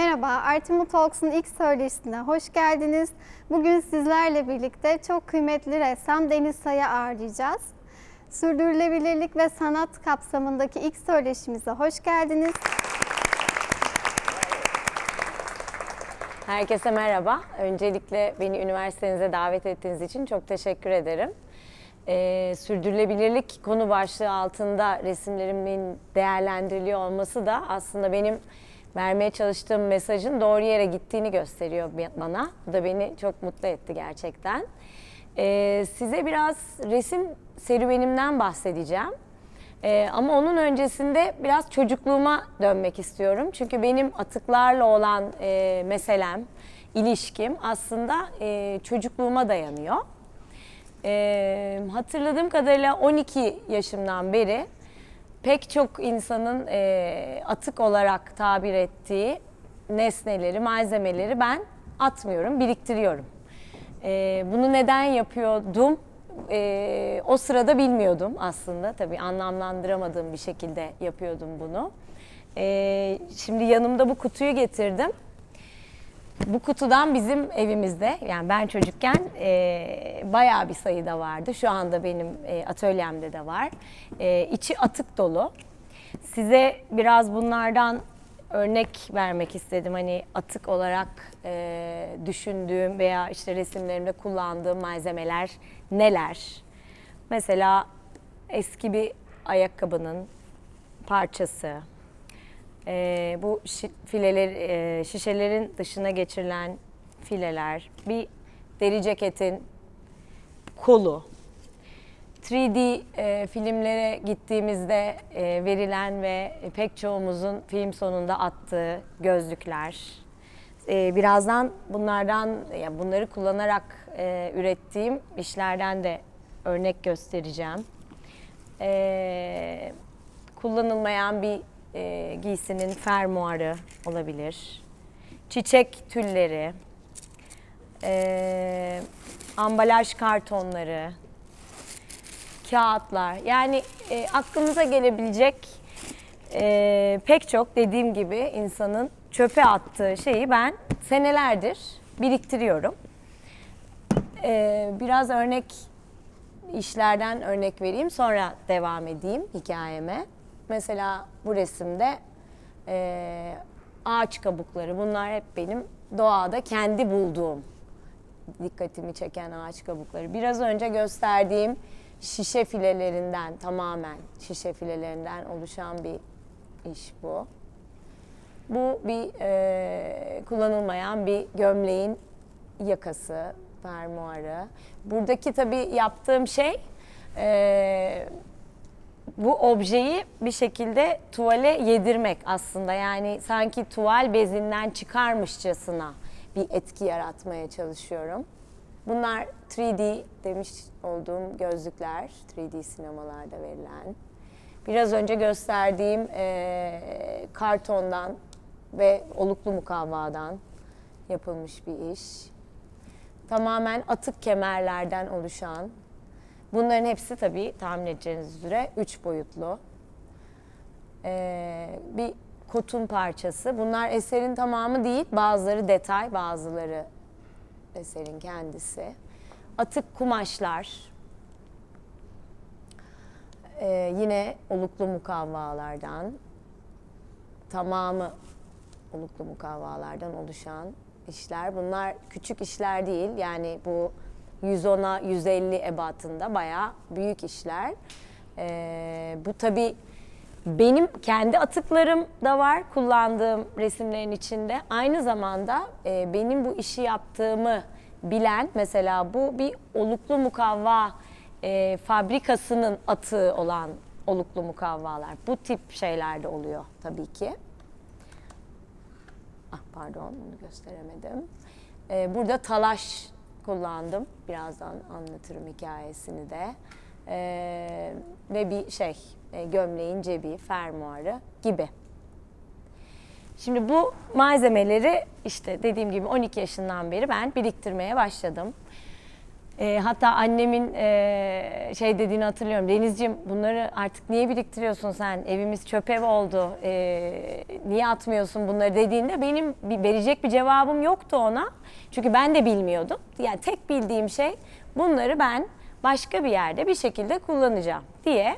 Merhaba, Artimo Talks'un ilk söyleşisine hoş geldiniz. Bugün sizlerle birlikte çok kıymetli ressam Deniz Say'ı ağırlayacağız. Sürdürülebilirlik ve sanat kapsamındaki ilk söyleşimize hoş geldiniz. Herkese merhaba. Öncelikle beni üniversitenize davet ettiğiniz için çok teşekkür ederim. Ee, sürdürülebilirlik konu başlığı altında resimlerimin değerlendiriliyor olması da aslında benim vermeye çalıştığım mesajın doğru yere gittiğini gösteriyor bana. Bu da beni çok mutlu etti gerçekten. Ee, size biraz resim serüvenimden bahsedeceğim. Ee, ama onun öncesinde biraz çocukluğuma dönmek istiyorum. Çünkü benim atıklarla olan e, meselem, ilişkim aslında e, çocukluğuma dayanıyor. E, hatırladığım kadarıyla 12 yaşımdan beri pek çok insanın e, atık olarak tabir ettiği nesneleri, malzemeleri ben atmıyorum, biriktiriyorum. E, bunu neden yapıyordum? E, o sırada bilmiyordum aslında. Tabii anlamlandıramadığım bir şekilde yapıyordum bunu. E, şimdi yanımda bu kutuyu getirdim. Bu kutudan bizim evimizde yani ben çocukken e, bayağı bir sayıda vardı. Şu anda benim e, atölyemde de var. E, içi atık dolu. Size biraz bunlardan örnek vermek istedim. Hani atık olarak e, düşündüğüm veya işte resimlerimde kullandığım malzemeler neler? Mesela eski bir ayakkabının parçası, ee, bu şi- fileler, e, şişelerin dışına geçirilen fileler, bir deri ceketin kolu, 3D e, filmlere gittiğimizde e, verilen ve pek çoğumuzun film sonunda attığı gözlükler. E, birazdan bunlardan, ya bunları kullanarak e, ürettiğim işlerden de örnek göstereceğim. E, kullanılmayan bir e, giysinin fermuarı olabilir. Çiçek tülleri, e, ambalaj kartonları, kağıtlar. Yani e, aklınıza gelebilecek e, pek çok dediğim gibi insanın çöpe attığı şeyi ben senelerdir biriktiriyorum. E, biraz örnek işlerden örnek vereyim sonra devam edeyim hikayeme. Mesela bu resimde e, ağaç kabukları bunlar hep benim doğada kendi bulduğum dikkatimi çeken ağaç kabukları. Biraz önce gösterdiğim şişe filelerinden tamamen şişe filelerinden oluşan bir iş bu. Bu bir e, kullanılmayan bir gömleğin yakası, fermuarı. Buradaki tabii yaptığım şey e, bu objeyi bir şekilde tuvale yedirmek aslında. Yani sanki tuval bezinden çıkarmışçasına bir etki yaratmaya çalışıyorum. Bunlar 3D demiş olduğum gözlükler, 3D sinemalarda verilen. Biraz önce gösterdiğim eee, kartondan ve oluklu mukavvadan yapılmış bir iş. Tamamen atık kemerlerden oluşan. Bunların hepsi tabii tahmin edeceğiniz üzere üç boyutlu. Ee, bir kotun parçası. Bunlar eserin tamamı değil. Bazıları detay, bazıları eserin kendisi. Atık kumaşlar. Ee, yine oluklu mukavvalardan. Tamamı oluklu mukavvalardan oluşan işler. Bunlar küçük işler değil. Yani bu 110'a 150 ebatında bayağı büyük işler. Ee, bu tabii benim kendi atıklarım da var kullandığım resimlerin içinde. Aynı zamanda e, benim bu işi yaptığımı bilen mesela bu bir oluklu mukavva e, fabrikasının atığı olan oluklu mukavvalar. Bu tip şeyler de oluyor tabii ki. Ah pardon bunu gösteremedim. Ee, burada talaş kullandım. Birazdan anlatırım hikayesini de. Ee, ve bir şey e, gömleğin cebi, fermuarı gibi. Şimdi bu malzemeleri işte dediğim gibi 12 yaşından beri ben biriktirmeye başladım. E, hatta annemin e, şey dediğini hatırlıyorum. Denizciğim bunları artık niye biriktiriyorsun sen? Evimiz çöp ev oldu. E, niye atmıyorsun bunları dediğinde benim bir, verecek bir cevabım yoktu ona. Çünkü ben de bilmiyordum. Yani tek bildiğim şey bunları ben başka bir yerde bir şekilde kullanacağım diye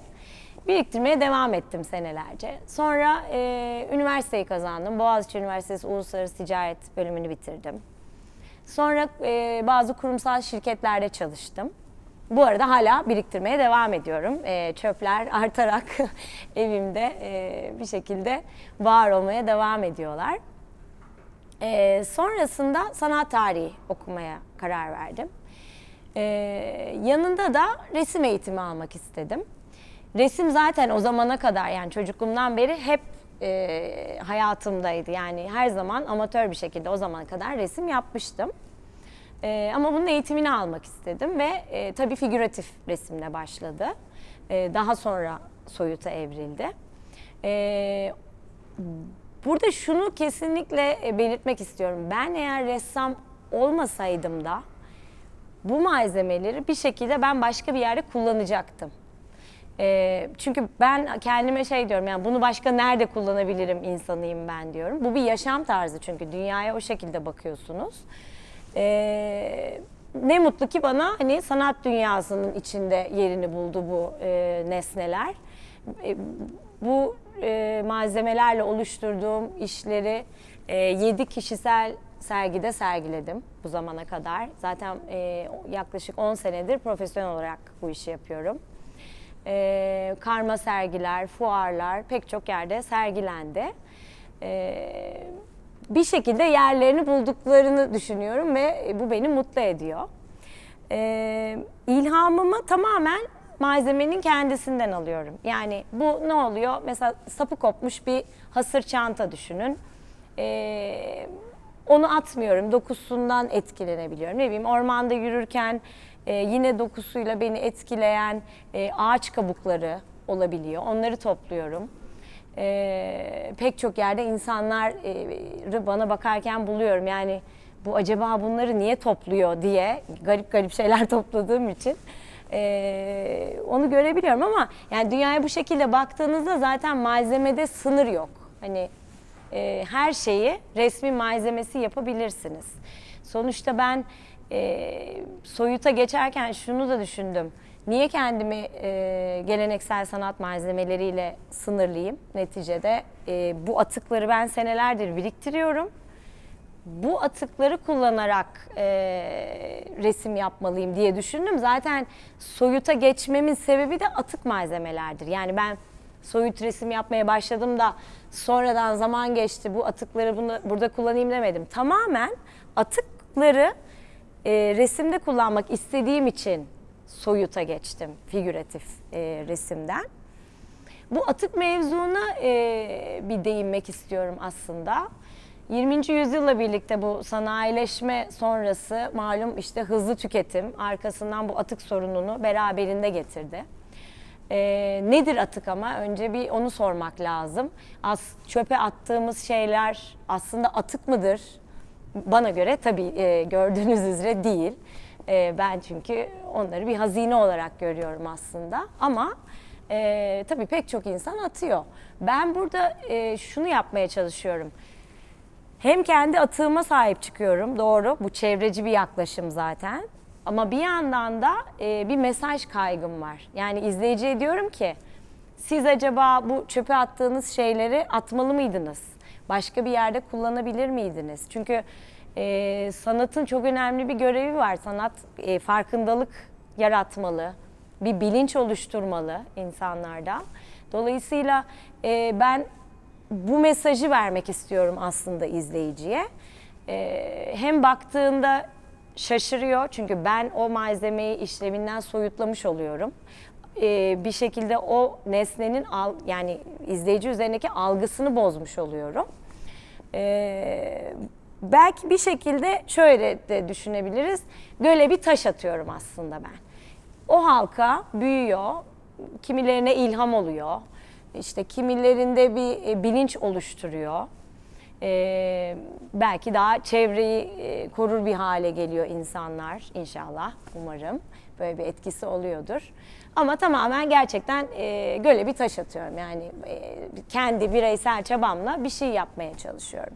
biriktirmeye devam ettim senelerce. Sonra e, üniversiteyi kazandım. Boğaziçi Üniversitesi Uluslararası Ticaret bölümünü bitirdim. Sonra e, bazı kurumsal şirketlerde çalıştım. Bu arada hala biriktirmeye devam ediyorum. E, çöpler artarak evimde e, bir şekilde var olmaya devam ediyorlar. E, sonrasında sanat tarihi okumaya karar verdim. E, yanında da resim eğitimi almak istedim. Resim zaten o zamana kadar yani çocukluğumdan beri hep e, hayatımdaydı. Yani her zaman amatör bir şekilde o zamana kadar resim yapmıştım. E, ama bunun eğitimini almak istedim ve e, tabii figüratif resimle başladı. E, daha sonra soyuta evrildi. E, burada şunu kesinlikle e, belirtmek istiyorum. Ben eğer ressam olmasaydım da bu malzemeleri bir şekilde ben başka bir yerde kullanacaktım. Ee, çünkü ben kendime şey diyorum yani bunu başka nerede kullanabilirim insanıyım ben diyorum. Bu bir yaşam tarzı çünkü dünyaya o şekilde bakıyorsunuz. Ee, ne mutlu ki bana hani sanat dünyasının içinde yerini buldu bu e, nesneler. E, bu e, malzemelerle oluşturduğum işleri e, 7 kişisel sergide sergiledim bu zamana kadar. Zaten e, yaklaşık 10 senedir profesyonel olarak bu işi yapıyorum e, karma sergiler, fuarlar pek çok yerde sergilendi. E, bir şekilde yerlerini bulduklarını düşünüyorum ve bu beni mutlu ediyor. E, ilhamımı tamamen malzemenin kendisinden alıyorum. Yani bu ne oluyor? Mesela sapı kopmuş bir hasır çanta düşünün. E, onu atmıyorum. Dokusundan etkilenebiliyorum. Ne bileyim ormanda yürürken e, yine dokusuyla beni etkileyen e, ağaç kabukları olabiliyor. Onları topluyorum. E, pek çok yerde insanları bana bakarken buluyorum. Yani bu acaba bunları niye topluyor diye garip garip şeyler topladığım için e, onu görebiliyorum ama yani dünyaya bu şekilde baktığınızda zaten malzemede sınır yok. Hani e, her şeyi resmi malzemesi yapabilirsiniz. Sonuçta ben e, soyuta geçerken şunu da düşündüm. Niye kendimi e, geleneksel sanat malzemeleriyle sınırlayayım? Neticede e, bu atıkları ben senelerdir biriktiriyorum. Bu atıkları kullanarak e, resim yapmalıyım diye düşündüm. Zaten soyuta geçmemin sebebi de atık malzemelerdir. Yani ben soyut resim yapmaya başladım da sonradan zaman geçti bu atıkları bunu burada kullanayım demedim. Tamamen atıkları e, resimde kullanmak istediğim için soyuta geçtim figüratif e, resimden. Bu atık mevzuna e, bir değinmek istiyorum aslında. 20. yüzyılla birlikte bu sanayileşme sonrası malum işte hızlı tüketim arkasından bu atık sorununu beraberinde getirdi. E, nedir atık ama? Önce bir onu sormak lazım. As, çöpe attığımız şeyler aslında atık mıdır? Bana göre tabii e, gördüğünüz üzere değil. E, ben çünkü onları bir hazine olarak görüyorum aslında. Ama e, tabii pek çok insan atıyor. Ben burada e, şunu yapmaya çalışıyorum. Hem kendi atığıma sahip çıkıyorum, doğru. Bu çevreci bir yaklaşım zaten. Ama bir yandan da bir mesaj kaygım var. Yani izleyiciye diyorum ki, siz acaba bu çöpe attığınız şeyleri atmalı mıydınız? Başka bir yerde kullanabilir miydiniz? Çünkü e, sanatın çok önemli bir görevi var. Sanat e, farkındalık yaratmalı, bir bilinç oluşturmalı insanlarda. Dolayısıyla e, ben bu mesajı vermek istiyorum aslında izleyiciye. E, hem baktığında şaşırıyor çünkü ben o malzemeyi işleminden soyutlamış oluyorum. E, bir şekilde o nesnenin al, yani izleyici üzerindeki algısını bozmuş oluyorum. E, belki bir şekilde şöyle de düşünebiliriz. Böyle bir taş atıyorum aslında ben. O halka büyüyor, kimilerine ilham oluyor, işte kimilerinde bir e, bilinç oluşturuyor. e, belki daha çevreyi e, korur bir hale geliyor insanlar inşallah umarım böyle bir etkisi oluyordur. Ama tamamen gerçekten e, göle bir taş atıyorum yani e, kendi bireysel çabamla bir şey yapmaya çalışıyorum.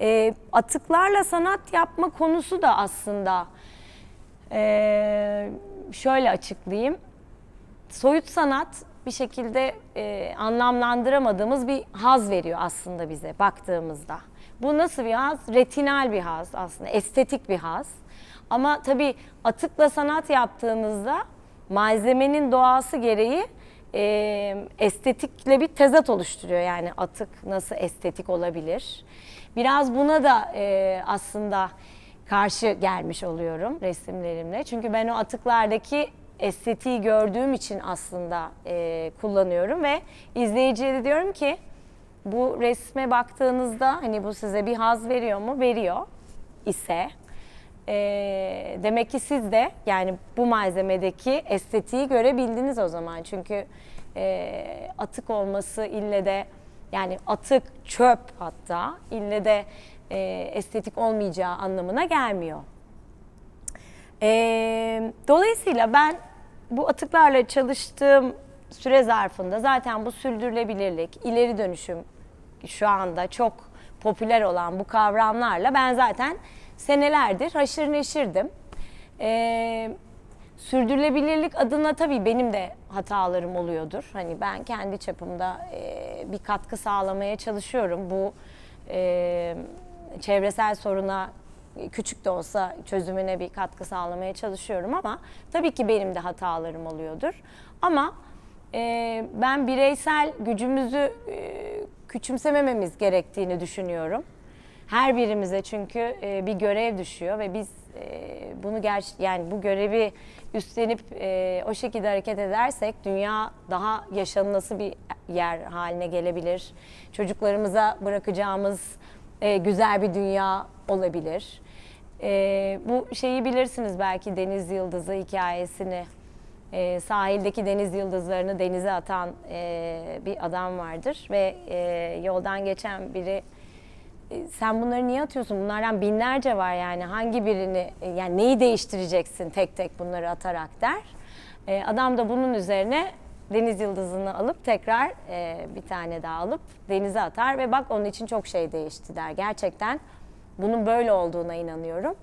E, atıklarla sanat yapma konusu da aslında e, şöyle açıklayayım soyut sanat bir şekilde e, anlamlandıramadığımız bir haz veriyor aslında bize baktığımızda. Bu nasıl bir haz? Retinal bir haz aslında, estetik bir haz. Ama tabii atıkla sanat yaptığınızda malzemenin doğası gereği e, estetikle bir tezat oluşturuyor. Yani atık nasıl estetik olabilir? Biraz buna da e, aslında karşı gelmiş oluyorum resimlerimle. Çünkü ben o atıklardaki estetiği gördüğüm için aslında e, kullanıyorum ve izleyiciye de diyorum ki bu resme baktığınızda hani bu size bir haz veriyor mu? Veriyor ise e, demek ki siz de yani bu malzemedeki estetiği görebildiniz o zaman. Çünkü e, atık olması ille de yani atık çöp hatta ille de e, estetik olmayacağı anlamına gelmiyor. Ee, dolayısıyla ben bu atıklarla çalıştığım süre zarfında zaten bu sürdürülebilirlik, ileri dönüşüm şu anda çok popüler olan bu kavramlarla ben zaten senelerdir haşır neşirdim. Ee, sürdürülebilirlik adına tabii benim de hatalarım oluyordur. Hani ben kendi çapımda e, bir katkı sağlamaya çalışıyorum. Bu e, çevresel soruna küçük de olsa çözümüne bir katkı sağlamaya çalışıyorum ama tabii ki benim de hatalarım oluyordur. Ama e, ben bireysel gücümüzü e, küçümsemememiz gerektiğini düşünüyorum. Her birimize çünkü e, bir görev düşüyor ve biz e, bunu ger yani bu görevi üstlenip e, o şekilde hareket edersek dünya daha yaşanılası bir yer haline gelebilir. Çocuklarımıza bırakacağımız güzel bir dünya olabilir. Bu şeyi bilirsiniz belki deniz yıldızı hikayesini. E, sahildeki deniz yıldızlarını denize atan e, bir adam vardır ve e, yoldan geçen biri sen bunları niye atıyorsun? Bunlardan binlerce var yani hangi birini e, yani neyi değiştireceksin tek tek bunları atarak der. E, adam da bunun üzerine deniz yıldızını alıp tekrar e, bir tane daha alıp denize atar ve bak onun için çok şey değişti der. Gerçekten bunun böyle olduğuna inanıyorum.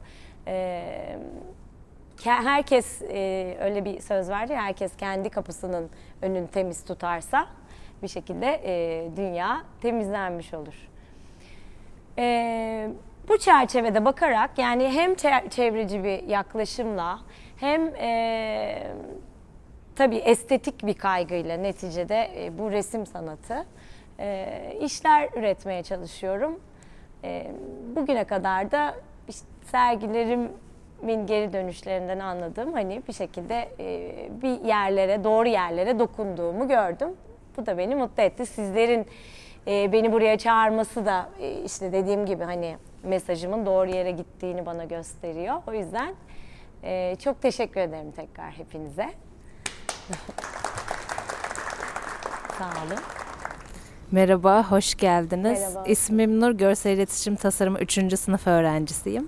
E, ke- herkes e, öyle bir söz verdi ya herkes kendi kapısının önünü temiz tutarsa bir şekilde e, dünya temizlenmiş olur. Ee, bu çerçevede bakarak yani hem çe- çevreci bir yaklaşımla hem e, tabii estetik bir kaygıyla neticede e, bu resim sanatı e, işler üretmeye çalışıyorum. E, bugüne kadar da işte sergilerimin geri dönüşlerinden anladığım hani bir şekilde e, bir yerlere doğru yerlere dokunduğumu gördüm. Bu da beni mutlu etti. Sizlerin e, beni buraya çağırması da e, işte dediğim gibi hani mesajımın doğru yere gittiğini bana gösteriyor. O yüzden e, çok teşekkür ederim tekrar hepinize. Sağ olun. Merhaba, hoş geldiniz. Merhaba. İsmim Nur, Görsel İletişim Tasarımı 3. sınıf öğrencisiyim.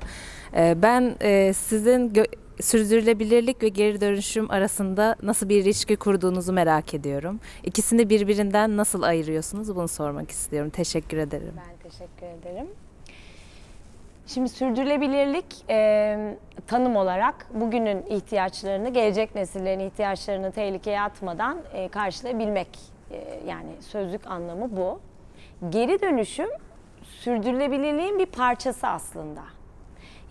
Ee, Ben e, sizin sürdürülebilirlik ve geri dönüşüm arasında nasıl bir ilişki kurduğunuzu merak ediyorum. İkisini birbirinden nasıl ayırıyorsunuz bunu sormak istiyorum. Teşekkür ederim. Ben teşekkür ederim. Şimdi sürdürülebilirlik e, tanım olarak bugünün ihtiyaçlarını, gelecek nesillerin ihtiyaçlarını tehlikeye atmadan e, karşılayabilmek. E, yani sözlük anlamı bu. Geri dönüşüm sürdürülebilirliğin bir parçası aslında.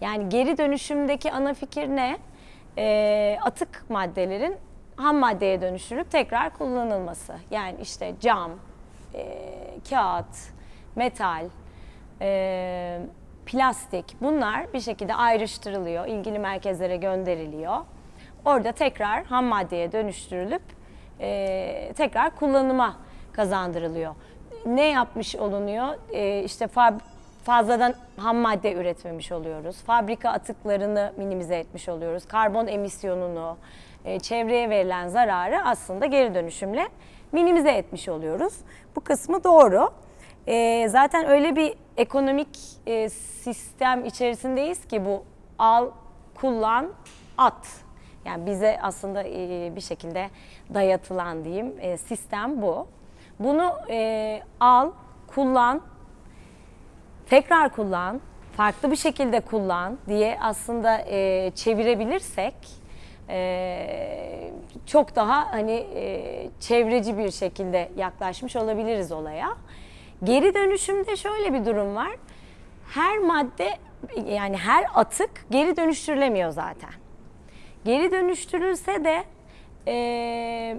Yani geri dönüşümdeki ana fikir ne? E, atık maddelerin ham maddeye dönüştürüp tekrar kullanılması. Yani işte cam, e, kağıt, metal, e, plastik bunlar bir şekilde ayrıştırılıyor, ilgili merkezlere gönderiliyor. Orada tekrar ham maddeye dönüştürülüp e, tekrar kullanıma kazandırılıyor. Ne yapmış olunuyor? E, işte fab- fazladan ham madde üretmemiş oluyoruz. Fabrika atıklarını minimize etmiş oluyoruz. Karbon emisyonunu, e, çevreye verilen zararı aslında geri dönüşümle minimize etmiş oluyoruz. Bu kısmı doğru. e, zaten öyle bir ekonomik e, sistem içerisindeyiz ki bu al, kullan, at. Yani bize aslında bir şekilde dayatılan diyeyim sistem bu. Bunu al, kullan, tekrar kullan, farklı bir şekilde kullan diye aslında e, çevirebilirsek e, çok daha hani e, çevreci bir şekilde yaklaşmış olabiliriz olaya. Geri dönüşümde şöyle bir durum var. Her madde yani her atık geri dönüştürülemiyor zaten. Geri dönüştürülse de e,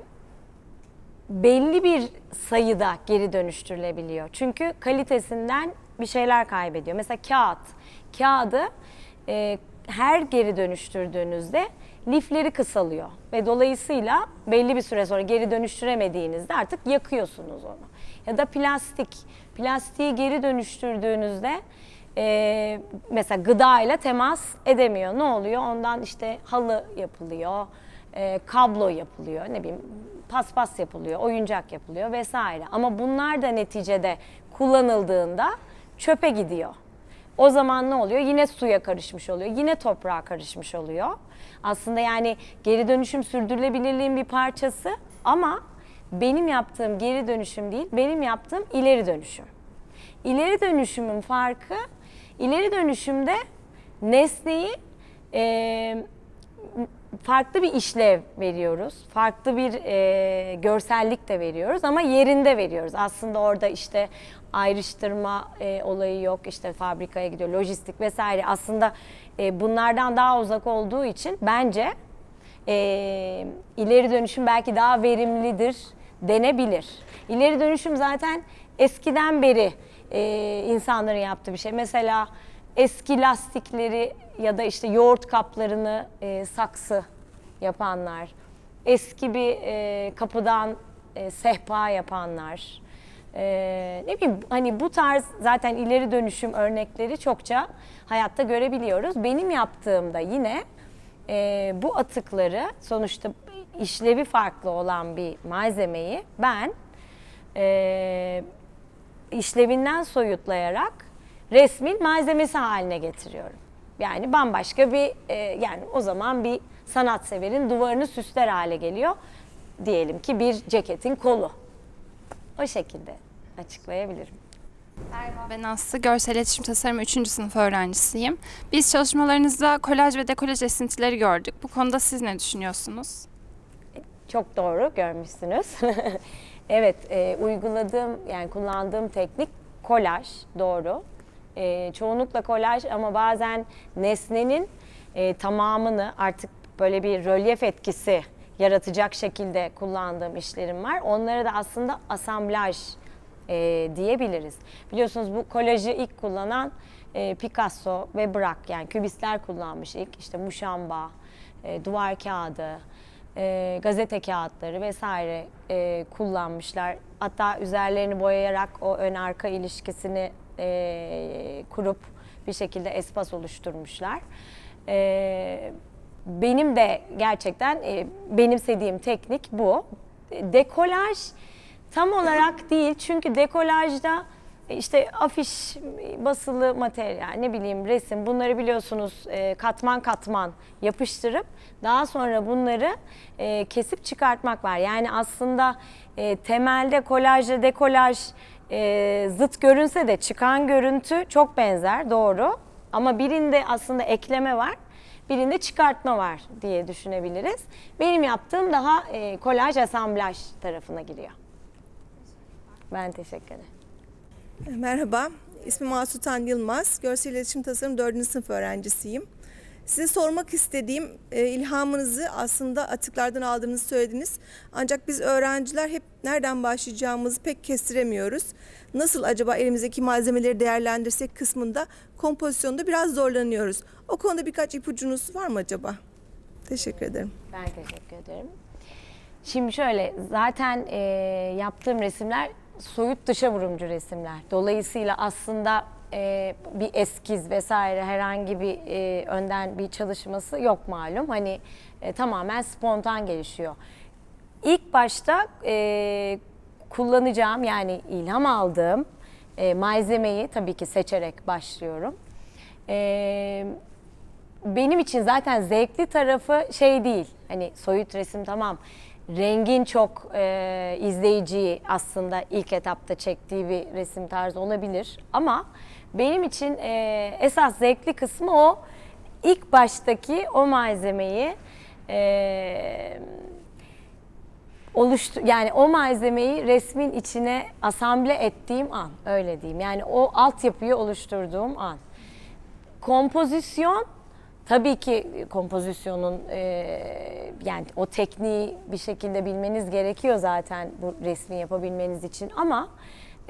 belli bir sayıda geri dönüştürülebiliyor. Çünkü kalitesinden bir şeyler kaybediyor. Mesela kağıt. Kağıdı e, her geri dönüştürdüğünüzde lifleri kısalıyor ve dolayısıyla belli bir süre sonra geri dönüştüremediğinizde artık yakıyorsunuz onu. Ya da plastik. Plastiği geri dönüştürdüğünüzde e, mesela gıda ile temas edemiyor. Ne oluyor? Ondan işte halı yapılıyor, e, kablo yapılıyor, ne bileyim paspas yapılıyor, oyuncak yapılıyor vesaire. Ama bunlar da neticede kullanıldığında çöpe gidiyor. O zaman ne oluyor? Yine suya karışmış oluyor, yine toprağa karışmış oluyor. Aslında yani geri dönüşüm sürdürülebilirliğin bir parçası ama benim yaptığım geri dönüşüm değil, benim yaptığım ileri dönüşüm. İleri dönüşümün farkı, ileri dönüşümde nesneyi e, farklı bir işlev veriyoruz. Farklı bir e, görsellik de veriyoruz ama yerinde veriyoruz. Aslında orada işte ayrıştırma e, olayı yok. İşte fabrikaya gidiyor, lojistik vesaire. Aslında e, bunlardan daha uzak olduğu için bence e, ileri dönüşüm belki daha verimlidir denebilir. İleri dönüşüm zaten eskiden beri e, insanların yaptığı bir şey. Mesela eski lastikleri ya da işte yoğurt kaplarını e, saksı yapanlar, eski bir e, kapıdan e, sehpa yapanlar, e, ne bileyim hani bu tarz zaten ileri dönüşüm örnekleri çokça hayatta görebiliyoruz. Benim yaptığımda yine e, bu atıkları sonuçta işlevi farklı olan bir malzemeyi ben e, işlevinden soyutlayarak resmin malzemesi haline getiriyorum. Yani bambaşka bir e, yani o zaman bir sanatseverin duvarını süsler hale geliyor. Diyelim ki bir ceketin kolu. O şekilde açıklayabilirim. Ben Aslı, Görsel İletişim Tasarımı 3. sınıf öğrencisiyim. Biz çalışmalarınızda kolaj ve dekolaj esintileri gördük. Bu konuda siz ne düşünüyorsunuz? Çok doğru görmüşsünüz. evet, e, uyguladığım yani kullandığım teknik kolaj doğru. E, çoğunlukla kolaj ama bazen nesnenin e, tamamını artık böyle bir rölyef etkisi yaratacak şekilde kullandığım işlerim var. Onları da aslında asamblaj e, diyebiliriz. Biliyorsunuz bu kolajı ilk kullanan e, Picasso ve Braque yani kübistler kullanmış ilk. İşte muşamba, e, duvar kağıdı, e, gazete kağıtları vesaire e, kullanmışlar. Hatta üzerlerini boyayarak o ön arka ilişkisini e, kurup bir şekilde espas oluşturmuşlar. E, benim de gerçekten e, benimsediğim teknik bu. Dekolaj tam olarak değil çünkü dekolajda e, işte afiş, basılı materyal, ne bileyim resim bunları biliyorsunuz e, katman katman yapıştırıp daha sonra bunları e, kesip çıkartmak var. Yani aslında temelde kolajla dekolaj e, zıt görünse de çıkan görüntü çok benzer doğru. Ama birinde aslında ekleme var, birinde çıkartma var diye düşünebiliriz. Benim yaptığım daha e, kolaj asamblaj tarafına giriyor. Ben teşekkür ederim. Merhaba, ismim Asutan Yılmaz. Görsel İletişim Tasarım 4. sınıf öğrencisiyim. Size sormak istediğim e, ilhamınızı aslında atıklardan aldığınızı söylediniz. Ancak biz öğrenciler hep nereden başlayacağımızı pek kestiremiyoruz. Nasıl acaba elimizdeki malzemeleri değerlendirsek kısmında kompozisyonda biraz zorlanıyoruz. O konuda birkaç ipucunuz var mı acaba? Teşekkür ederim. Ben teşekkür ederim. Şimdi şöyle zaten e, yaptığım resimler soyut dışa vurumcu resimler. Dolayısıyla aslında e, bir eskiz vesaire herhangi bir e, önden bir çalışması yok malum. Hani e, tamamen spontan gelişiyor. İlk başta e, kullanacağım yani ilham aldığım E, malzemeyi tabii ki seçerek başlıyorum. E, benim için zaten zevkli tarafı şey değil. Hani soyut resim tamam. Rengin çok e, izleyiciyi aslında ilk etapta çektiği bir resim tarzı olabilir. Ama benim için e, esas zevkli kısmı o ilk baştaki o malzemeyi e, oluştu yani o malzemeyi resmin içine asamble ettiğim an öyle diyeyim. Yani o altyapıyı oluşturduğum an. Kompozisyon tabii ki kompozisyonun e, yani o tekniği bir şekilde bilmeniz gerekiyor zaten bu resmi yapabilmeniz için ama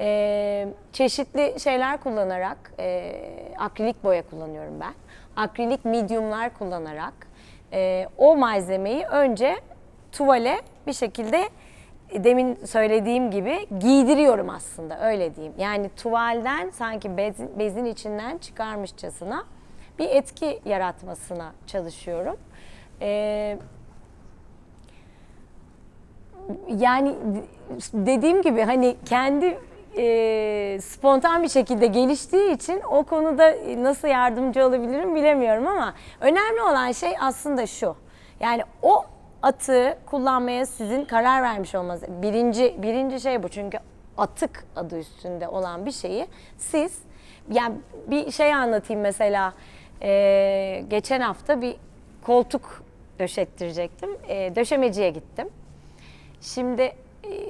e, çeşitli şeyler kullanarak e, akrilik boya kullanıyorum ben. Akrilik mediumlar kullanarak e, o malzemeyi önce tuvale bir şekilde demin söylediğim gibi giydiriyorum aslında öyle diyeyim. Yani tuvalden sanki bezin, bezin içinden çıkarmışçasına bir etki yaratmasına çalışıyorum. Ee, yani dediğim gibi hani kendi e, spontan bir şekilde geliştiği için o konuda nasıl yardımcı olabilirim bilemiyorum ama önemli olan şey aslında şu. Yani o atı kullanmaya sizin karar vermiş olmanız. Birinci birinci şey bu çünkü atık adı üstünde olan bir şeyi siz yani bir şey anlatayım mesela Ee, geçen hafta bir koltuk döşettirecektim. Ee, döşemeciye gittim. Şimdi e,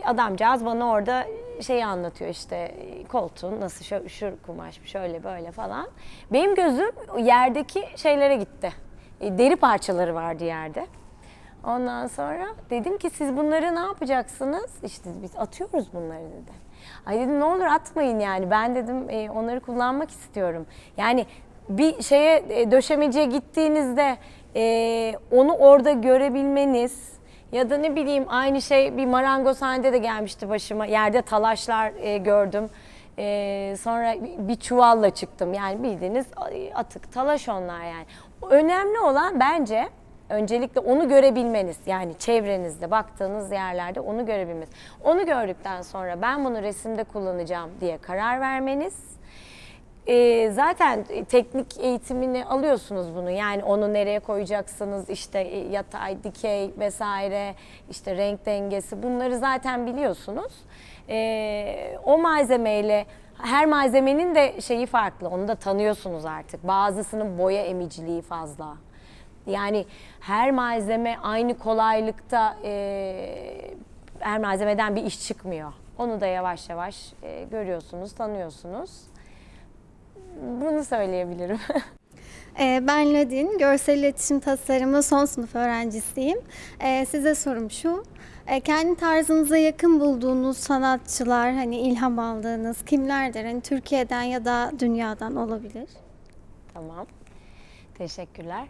adamcağız bana orada şeyi anlatıyor işte koltuğun nasıl şu, şu kumaş şöyle böyle falan. Benim gözüm yerdeki şeylere gitti. E, Deri parçaları vardı yerde. Ondan sonra dedim ki siz bunları ne yapacaksınız? İşte biz atıyoruz bunları dedi. Ay dedim ne olur atmayın yani ben dedim e, onları kullanmak istiyorum. Yani bir şeye e, döşemeciye gittiğinizde onu orada görebilmeniz ya da ne bileyim aynı şey bir marangozhanede de gelmişti başıma. Yerde talaşlar e, gördüm. E, sonra bir çuvalla çıktım. Yani bildiğiniz atık talaş onlar yani. Önemli olan bence öncelikle onu görebilmeniz. Yani çevrenizde baktığınız yerlerde onu görebilmeniz. Onu gördükten sonra ben bunu resimde kullanacağım diye karar vermeniz. E, zaten teknik eğitimini alıyorsunuz bunu. Yani onu nereye koyacaksınız işte e, yatay, dikey vesaire işte renk dengesi bunları zaten biliyorsunuz. E, o malzemeyle her malzemenin de şeyi farklı. Onu da tanıyorsunuz artık. Bazısının boya emiciliği fazla. Yani her malzeme aynı kolaylıkta e, her malzemeden bir iş çıkmıyor. Onu da yavaş yavaş e, görüyorsunuz, tanıyorsunuz. Bunu söyleyebilirim. Ee, Ben Ladin, görsel iletişim tasarımı son sınıf öğrencisiyim. Ee, Size sorum şu, e, kendi tarzınıza yakın bulduğunuz sanatçılar, hani ilham aldığınız kimlerdir? Hani Türkiye'den ya da dünyadan olabilir. tamam. Teşekkürler.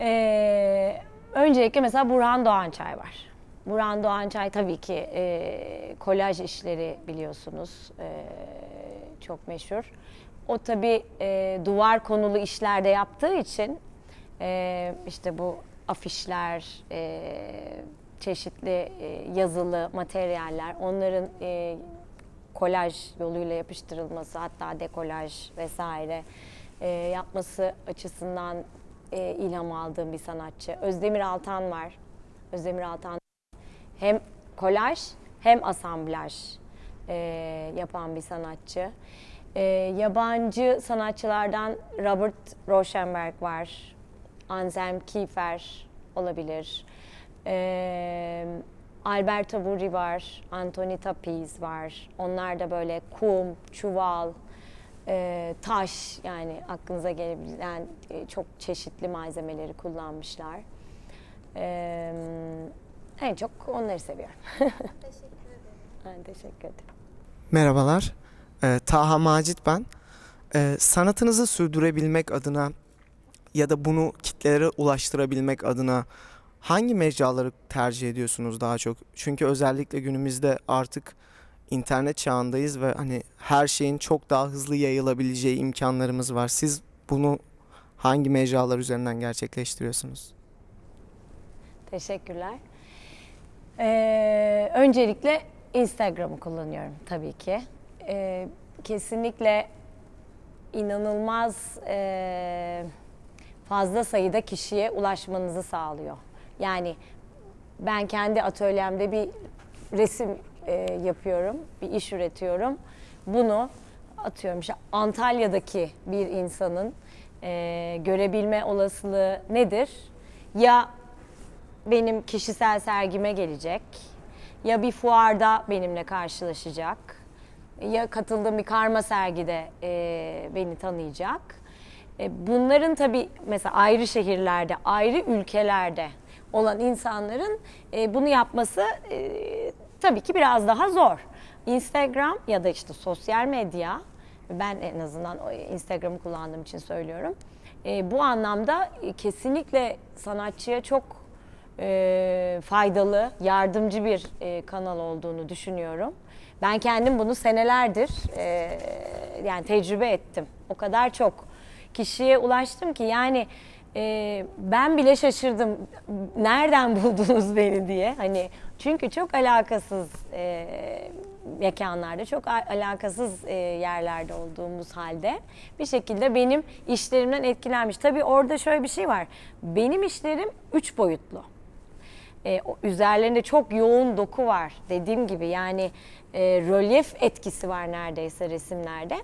Ee, öncelikle mesela Burhan Doğançay var. Burhan Doğançay tabii ki e, kolaj işleri biliyorsunuz. E, çok meşhur. O tabii e, duvar konulu işlerde yaptığı için e, işte bu afişler, e, çeşitli e, yazılı materyaller, onların e, kolaj yoluyla yapıştırılması, hatta dekolaj vesaire e, yapması açısından e, ilham aldığım bir sanatçı. Özdemir Altan var. Özdemir Altan hem kolaj hem asamblaj e, yapan bir sanatçı. E, yabancı sanatçılardan Robert Rauschenberg var. Anselm Kiefer olabilir. E, Alberto Burri var. Anthony Tapiz var. Onlar da böyle kum, çuval, e, taş yani aklınıza gelebilen e, çok çeşitli malzemeleri kullanmışlar. E, en çok onları seviyorum. teşekkür ederim. Ben teşekkür ederim. Merhabalar, Ee, Taha Macit ben. Ee, sanatınızı sürdürebilmek adına ya da bunu kitlelere ulaştırabilmek adına hangi mecraları tercih ediyorsunuz daha çok? Çünkü özellikle günümüzde artık internet çağındayız ve hani her şeyin çok daha hızlı yayılabileceği imkanlarımız var. Siz bunu hangi mecralar üzerinden gerçekleştiriyorsunuz? Teşekkürler. Ee, öncelikle Instagram'ı kullanıyorum tabii ki. Ee, kesinlikle inanılmaz eee, fazla sayıda kişiye ulaşmanızı sağlıyor. Yani ben kendi atölyemde bir resim eee, yapıyorum, bir iş üretiyorum. Bunu atıyorum işte Antalya'daki bir insanın eee, görebilme olasılığı nedir? Ya benim kişisel sergime gelecek, ya bir fuarda benimle karşılaşacak, ya katıldığım bir karma sergide e, beni tanıyacak. E, bunların tabii mesela ayrı şehirlerde, ayrı ülkelerde olan insanların e, bunu yapması e, tabii ki biraz daha zor. Instagram ya da işte sosyal medya, ben en azından Instagram'ı kullandığım için söylüyorum. E, bu anlamda e, kesinlikle sanatçıya çok e, faydalı, yardımcı bir e, kanal olduğunu düşünüyorum. Ben kendim bunu senelerdir e, yani tecrübe ettim. O kadar çok kişiye ulaştım ki yani e, ben bile şaşırdım. Nereden buldunuz beni diye. Hani çünkü çok alakasız e, mekanlarda, çok alakasız e, yerlerde olduğumuz halde bir şekilde benim işlerimden etkilenmiş. Tabii orada şöyle bir şey var. Benim işlerim üç boyutlu. E, üzerlerinde çok yoğun doku var dediğim gibi yani e, rölyef etkisi var neredeyse resimlerde.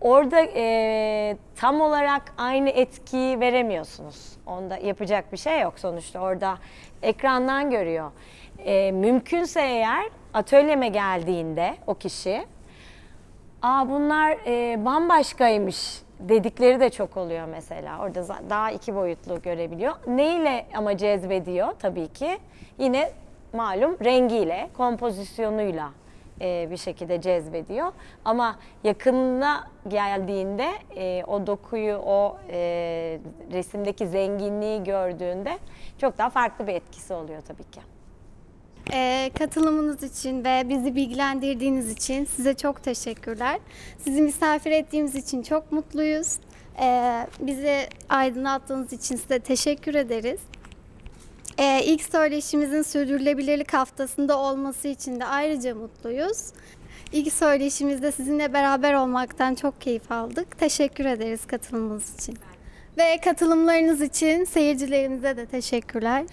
Orada e, tam olarak aynı etkiyi veremiyorsunuz. Onda yapacak bir şey yok sonuçta orada ekrandan görüyor. E, mümkünse eğer atölyeme geldiğinde o kişi Aa bunlar e, bambaşkaymış dedikleri de çok oluyor mesela. Orada daha iki boyutlu görebiliyor. Neyle ama cezbediyor tabii ki? Yine malum rengiyle, kompozisyonuyla e, bir şekilde cezbediyor. Ama yakınına geldiğinde e, o dokuyu, o e, resimdeki zenginliği gördüğünde çok daha farklı bir etkisi oluyor tabii ki. Ee, katılımınız için ve bizi bilgilendirdiğiniz için size çok teşekkürler. Sizi misafir ettiğimiz için çok mutluyuz. Ee, bizi aydınlattığınız için size teşekkür ederiz. Ee, ilk söyleşimizin sürdürülebilirlik haftasında olması için de ayrıca mutluyuz. İlk söyleşimizde sizinle beraber olmaktan çok keyif aldık. Teşekkür ederiz katılımınız için. Ve katılımlarınız için seyircilerimize de teşekkürler.